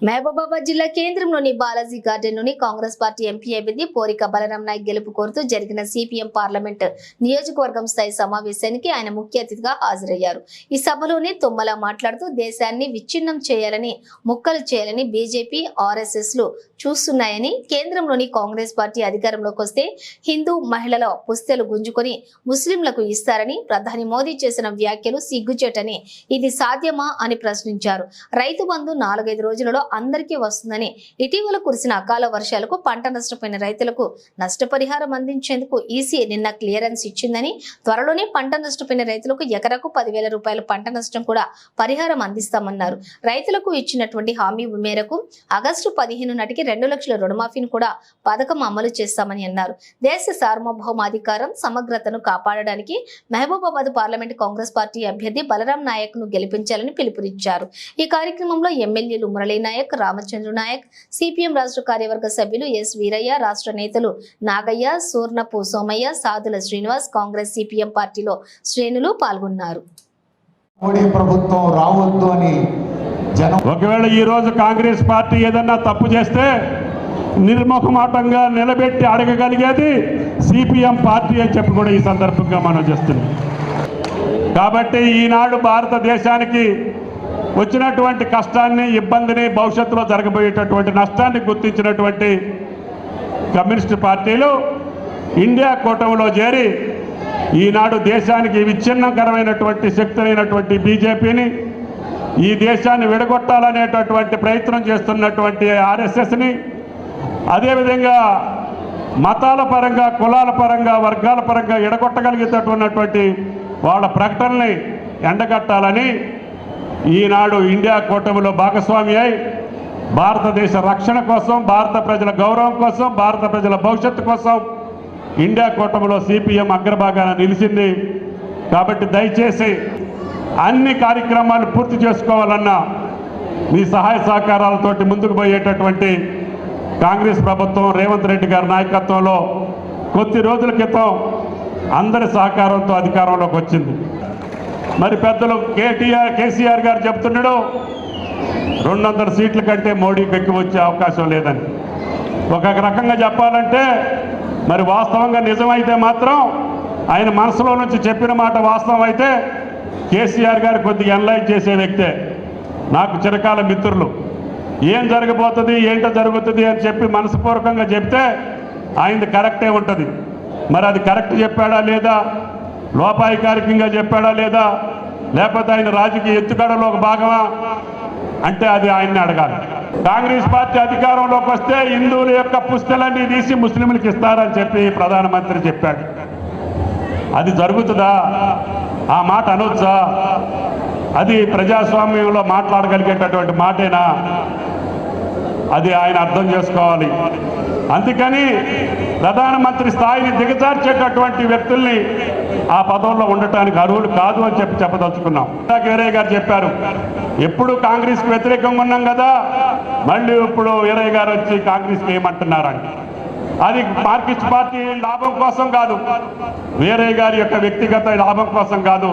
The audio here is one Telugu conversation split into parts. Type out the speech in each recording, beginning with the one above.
మహబూబాబాద్ జిల్లా కేంద్రంలోని బాలాజీ గార్డెన్లోని కాంగ్రెస్ పార్టీ ఎంపీ అభ్యర్థి పోరిక బలరాం నాయక్ గెలుపు కోరుతూ జరిగిన సిపిఎం పార్లమెంట్ నియోజకవర్గం స్థాయి సమావేశానికి ఆయన ముఖ్య అతిథిగా హాజరయ్యారు. ఈ సభలోనే తుమ్మల మాట్లాడుతూ దేశాన్ని విచ్ఛిన్నం చేయాలని ముక్కలు చేయాలని బీజేపీ ఆర్ఎస్ఎస్లు చూస్తున్నాయని కేంద్రంలోని కాంగ్రెస్ పార్టీ అధికారంలోకి వస్తే హిందూ మహిళల పుస్తెలు గుంజుకొని ముస్లింలకు ఇస్తారని ప్రధాని మోదీ చేసిన వ్యాఖ్యలు సిగ్గుచేటని ఇది సాధ్యమా అని ప్రశ్నించారు. రైతు బంధు నాలుగైదు రోజులలో అందరికీ వస్తుందని ఇటీవల కురిసిన అకాల వర్షాలకు పంట నష్టపోయిన రైతులకు నష్టపరిహారం అందించేందుకు ఈసీ నిన్న క్లియరెన్స్ ఇచ్చిందని త్వరలోనే పంట నష్టపోయిన రైతులకు ఎకరకు పదివేల రూపాయల పంట నష్టం కూడా పరిహారం అందిస్తామన్నారు. రైతులకు ఇచ్చినటువంటి హామీ మేరకు ఆగస్టు పదిహేను నాటికి రెండు లక్షల రుణమాఫీని కూడా పథకం అమలు చేస్తామని అన్నారు. దేశ సార్వభౌమాధికారం సమగ్రతను కాపాడడానికి మహబూబాబాద్ పార్లమెంట్ కాంగ్రెస్ పార్టీ అభ్యర్థి బలరాం నాయక్ను గెలిపించాలని పిలుపునిచ్చారు. ఈ కార్యక్రమంలో ఎమ్మెల్యేలు మురళీ నాయక్ రామచంద్ర నాయక్ సిపిఎం రాష్ట్ర కార్యవర్గ సభ్యులు ఎస్ వీరయ్య రాష్ట్ర నేతలు నాగయ్య సూర్ణపు సోమయ్య సాదుల శ్రీనివాస్ కాంగ్రెస్ సిపిఎం పార్టీలో శ్రేణులు పాల్గొన్నారు. మోడీ ప్రభుత్వం రావద్దు అని జనం ఒకవేళ ఈరోజు కాంగ్రెస్ పార్టీ ఏదన్నా తప్పు చేస్తే నిర్ముఖమాటంగా నిలబెట్టి అడగగలిగేది సిపిఎం పార్టీ అని చెప్పి కూడా ఈ సందర్భంగా మనం చేస్తున్నాం. కాబట్టి ఈనాడు భారతదేశానికి వచ్చినటువంటి కష్టాన్ని ఇబ్బందిని భవిష్యత్తులో జరగబోయేటటువంటి నష్టాన్ని గుర్తించినటువంటి కమ్యూనిస్టు పార్టీలు ఇండియా కూటమిలో చేరి ఈనాడు దేశానికి విచ్ఛిన్నకరమైనటువంటి శక్తులైనటువంటి బీజేపీని ఈ దేశాన్ని విడగొట్టాలనేటటువంటి ప్రయత్నం చేస్తున్నటువంటి ఆర్ఎస్ఎస్ని అదేవిధంగా మతాల పరంగా కులాల పరంగా వర్గాల పరంగా ఎడగొట్టగలిగేటటువంటి వాళ్ళ ప్రకటనని ఎండగట్టాలని ఈనాడు ఇండియా కూటమిలో భాగస్వామి అయి భారతదేశ రక్షణ కోసం భారత ప్రజల గౌరవం కోసం భారత ప్రజల భవిష్యత్తు కోసం ఇండియా కూటమిలో సిపిఎం అగ్రభాగాన నిలిచింది. కాబట్టి దయచేసి అన్ని కార్యక్రమాలు పూర్తి చేసుకోవాలన్నా మీ సహాయ సహకారాలతోటి ముందుకు పోయేటటువంటి కాంగ్రెస్ ప్రభుత్వం రేవంత్ రెడ్డి గారి నాయకత్వంలో కొద్ది రోజుల క్రితం అందరి సహకారంతో అధికారంలోకి వచ్చింది. మరి పెద్దలు కేటీఆర్ కేసీఆర్ గారు చెప్తున్నాడు రెండు వందల సీట్ల కంటే మోడీకి ఎక్కి వచ్చే అవకాశం లేదని. ఒక రకంగా చెప్పాలంటే మరి వాస్తవంగా నిజమైతే మాత్రం ఆయన మనసులో నుంచి చెప్పిన మాట వాస్తవం అయితే కేసీఆర్ గారు కొద్దిగా ఎన్లైట్ చేసే వ్యక్తే. నాకు చిరకాల మిత్రులు. ఏం జరగబోతుంది ఏంటో జరుగుతుంది అని చెప్పి మనస్పూర్వకంగా చెప్తే ఆయనది కరెక్టే ఉంటుంది. మరి అది కరెక్ట్ చెప్పాడా లేదా లోపాయికారికంగా చెప్పాడా లేదా? లేకపోతే ఆయన రాజకీయ ఎత్తుగడలో ఒక భాగమా? అంటే అది ఆయన్ని అడగాలి. కాంగ్రెస్ పార్టీ అధికారంలోకి వస్తే హిందువుల యొక్క పుస్తలన్నీ తీసి ముస్లింలకు ఇస్తారని చెప్పి ప్రధానమంత్రి చెప్పాడు. అది జరుగుతుందా? ఆ మాట అనొచ్చా? అది ప్రజాస్వామ్యంలో మాట్లాడగలిగేటటువంటి మాటేనా? అది ఆయన అర్థం చేసుకోవాలి. అందుకని ప్రధానమంత్రి స్థాయిని దిగజార్చేటటువంటి వ్యక్తుల్ని ఆ పదవుల్లో ఉండటానికి అర్హులు కాదు అని చెప్పి చెప్పదలుచుకున్నాం. వీరయ్య గారు చెప్పారు ఎప్పుడు కాంగ్రెస్కి వ్యతిరేకంగా ఉన్నాం కదా మళ్ళీ ఇప్పుడు వీరయ్య గారు వచ్చి కాంగ్రెస్కి ఏమంటున్నారని అది మార్కిస్ట్ పార్టీ లాభం కోసం కాదు వేరే గారి యొక్క వ్యక్తిగత లాభం కోసం కాదు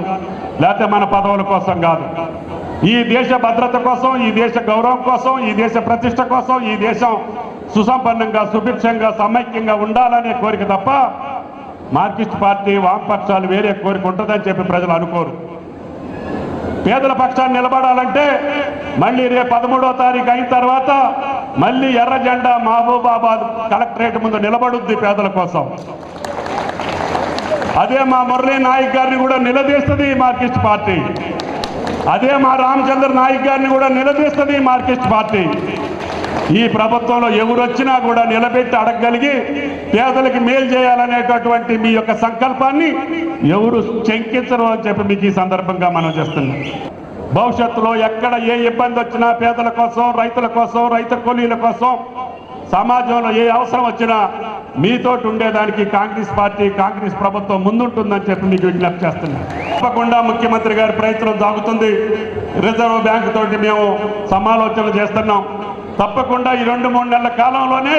లేకపోతే మన పదవుల కోసం కాదు. ఈ దేశ భద్రత కోసం ఈ దేశ గౌరవం కోసం ఈ దేశ ప్రతిష్ట కోసం ఈ దేశం సుసంపన్నంగా సుభిక్షంగా సమైక్యంగా ఉండాలనే కోరిక తప్ప మార్కిస్ట్ పార్టీ వామపక్షాలు వేరే కోరిక ఉంటుందని చెప్పి ప్రజలు అనుకోరు. పేదల పక్షాన్ని నిలబడాలంటే మళ్ళీ రేపు పదమూడో తారీఖు అయిన తర్వాత మళ్ళీ ఎర్ర జెండా మహబూబాబాద్ కలెక్టరేట్ ముందు నిలబడుద్ది పేదల కోసం. అదే మా మురళీ నాయక్ గారిని కూడా నిలదీస్తుంది మార్కిస్ట్ పార్టీ. అదే మా రామచంద్ర నాయక్ గారిని కూడా నిలదీస్తుంది మార్కిస్ట్ పార్టీ. ఈ ప్రభుత్వంలో ఎవరు వచ్చినా కూడా నిలబెట్టి అడగగలిగి పేదలకి మేలు చేయాలనేటటువంటి మీ యొక్క సంకల్పాన్ని ఎవరు శంకించరు అని చెప్పి మీకు ఈ సందర్భంగా మనం చేస్తున్నాం. భవిష్యత్తులో ఎక్కడ ఏ ఇబ్బంది వచ్చినా పేదల కోసం రైతుల కోసం రైతు కూలీల కోసం సమాజంలో ఏ అవసరం వచ్చినా మీతోటి ఉండేదానికి కాంగ్రెస్ పార్టీ కాంగ్రెస్ ప్రభుత్వం ముందుంటుందని చెప్పి మీకు విజ్ఞప్తి చేస్తున్నాం. తప్పకుండా ముఖ్యమంత్రి గారి ప్రయత్నం సాగుతుంది. రిజర్వ్ బ్యాంక్ తోటి మేము సమాలోచనలు చేస్తున్నాం. తప్పకుండా ఈ రెండు మూడు నెలల కాలంలోనే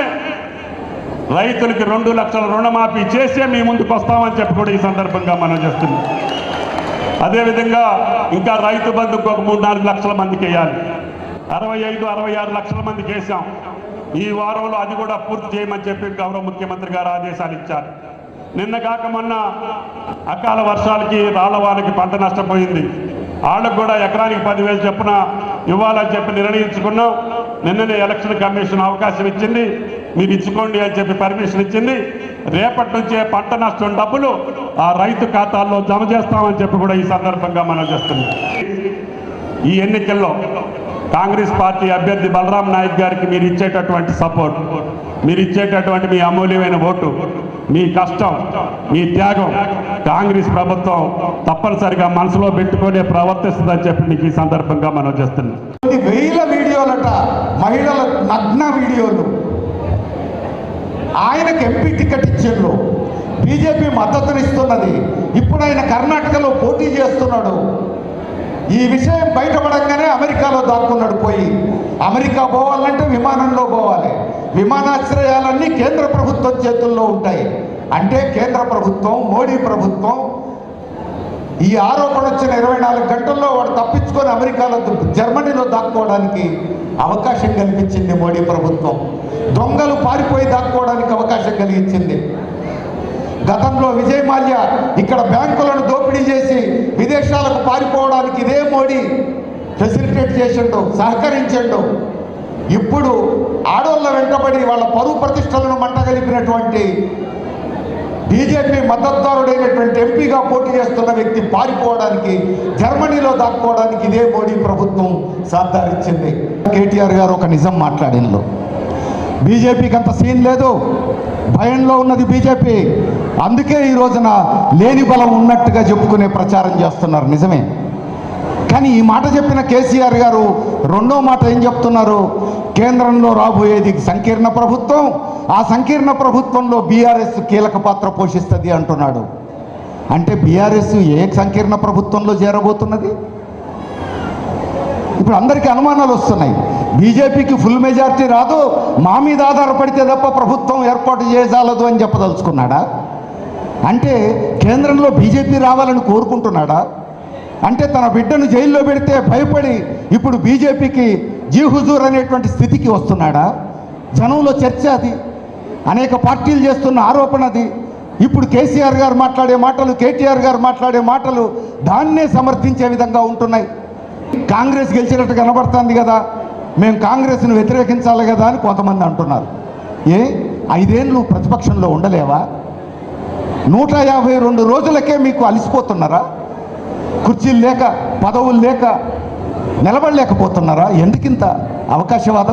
రైతులకి రెండు లక్షల రుణమాఫీ చేసే మీ ముందుకు వస్తామని చెప్పి కూడా ఈ సందర్భంగా మనం చేస్తున్నాం. అదేవిధంగా ఇంకా రైతు బంధుకు ఒక మూడు నాలుగు లక్షల మందికి వేయాలి. అరవై ఐదు అరవై ఆరు లక్షల మందికి వేసాం. ఈ వారంలో అది కూడా పూర్తి చేయమని చెప్పి గౌరవ ముఖ్యమంత్రి గారు ఆదేశాలు ఇచ్చారు. నిన్న కాక మొన్న అకాల వర్షాలకి రాళ్ళవారికి పంట నష్టపోయింది. వాళ్ళకు కూడా ఎకరానికి పదివేలు చొప్పున ఇవ్వాలని చెప్పి నిర్ణయించుకున్నాం. నిన్ననే ఎలక్షన్ కమిషన్ అవకాశం ఇచ్చింది. మీరు ఇచ్చుకోండి అని చెప్పి పర్మిషన్ ఇచ్చింది. రేపటి నుంచే పంట నష్టం డబ్బులు ఆ రైతు ఖాతాల్లో జమ చేస్తామని చెప్పి కూడా ఈ సందర్భంగా మనం చేస్తున్నాం. ఈ ఎన్నికల్లో కాంగ్రెస్ పార్టీ అభ్యర్థి బలరాం నాయక్ గారికి మీరు ఇచ్చేటటువంటి సపోర్ట్ మీరు ఇచ్చేటటువంటి మీ అమూల్యమైన ఓటు మీ కష్టం మీ త్యాగం కాంగ్రెస్ ప్రభుత్వం తప్పనిసరిగా మనసులో పెట్టుకొని ప్రవర్తిస్తుందని చెప్పి మీకు ఈ సందర్భంగా మనం చేస్తున్నాం. వేల వీడియోలట మహిళల నగ్న వీడియోలు. ఆయనకు ఎంపీ టికెట్ ఇచ్చిండ్రు. బీజేపీ మద్దతునిస్తున్నది. ఇప్పుడు ఆయన కర్ణాటకలో పోటీ చేస్తున్నాడు. ఈ విషయం బయటపడంగానే అమెరికాలో దాక్కున్నాడు పోయి. అమెరికా పోవాలంటే విమానంలో పోవాలి. విమానాశ్రయాలన్నీ కేంద్ర ప్రభుత్వం చేతుల్లో ఉంటాయి. అంటే కేంద్ర ప్రభుత్వం మోడీ ప్రభుత్వం ఈ ఆరోపణ వచ్చిన ఇరవై నాలుగు గంటల్లో వాడు తప్పించుకొని అమెరికాలో జర్మనీలో దాక్కోవడానికి అవకాశం కల్పించింది మోడీ ప్రభుత్వం. దొంగలు పారిపోయి దాక్కోవడానికి అవకాశం కలిగించింది. గతంలో విజయ్ మాల్య ఇక్కడ బ్యాంకులను దోపిడీ చేసి విదేశాలకు పారిపోవడానికి ఇదే మోడీ ఫెసిలిటేట్ చేసిండు సహకరించండు. ఇప్పుడు ఆడోళ్ళ వెంటబడి వాళ్ళ పరువు ప్రతిష్టలను మంటగలిపినటువంటి బీజేపీ మద్దతుదారుడైనటువంటి ఎంపీగా పోటీ చేస్తున్న వ్యక్తి పారిపోవడానికి జర్మనీలో దాక్కోవడానికి ఇదే మోడీ ప్రభుత్వం సాధారించింది కేటీఆర్ గారు ఒక నిజం మాట్లాడినలో బీజేపీకి అంత సీన్ లేదు. భయంలో ఉన్నది బీజేపీ. అందుకే ఈ రోజున లేని బలం ఉన్నట్టుగా చెప్పుకునే ప్రచారం చేస్తున్నారు నిజమే. కానీ ఈ మాట చెప్పిన కేసీఆర్ గారు రెండో మాట ఏం చెప్తున్నారు? కేంద్రంలో రాబోయేది సంకీర్ణ ప్రభుత్వం ఆ సంకీర్ణ ప్రభుత్వంలో బీఆర్ఎస్ కీలక పాత్ర పోషిస్తుంది అంటున్నాడు. అంటే బీఆర్ఎస్ ఏ సంకీర్ణ ప్రభుత్వంలో చేరబోతున్నది? ఇప్పుడు అందరికీ అనుమానాలు వస్తున్నాయి. బీజేపీకి ఫుల్ మెజార్టీ రాదు మా మీద ఆధారపడితే తప్ప ప్రభుత్వం ఏర్పాటు చేయజాలదు అని చెప్పదలుచుకున్నాడా? అంటే కేంద్రంలో బీజేపీ రావాలని కోరుకుంటున్నాడా? అంటే తన బిడ్డను జైల్లో పెడితే భయపడి ఇప్పుడు బీజేపీకి జీ హుజూర్ అనేటువంటి స్థితికి వస్తున్నాడా? జనంలో చర్చ అది. అనేక పార్టీలు చేస్తున్న ఆరోపణ అది. ఇప్పుడు కేసీఆర్ గారు మాట్లాడే మాటలు కేటీఆర్ గారు మాట్లాడే మాటలు దాన్నే సమర్థించే విధంగా ఉంటున్నాయి. కాంగ్రెస్ గెలిచినట్టు కనబడుతుంది కదా. మేము కాంగ్రెస్ను వ్యతిరేకించాలి కదా అని కొంతమంది అంటున్నారు. ఏ? ఐదేళ్ళు ప్రతిపక్షంలో ఉండలేవా? నూట యాభై రెండు రోజులకే మీకు అలసిపోతున్నారా? కుర్చీలు లేక పదవులు లేక నిలబడలేకపోతున్నారా? ఎందుకింత అవకాశవాదం?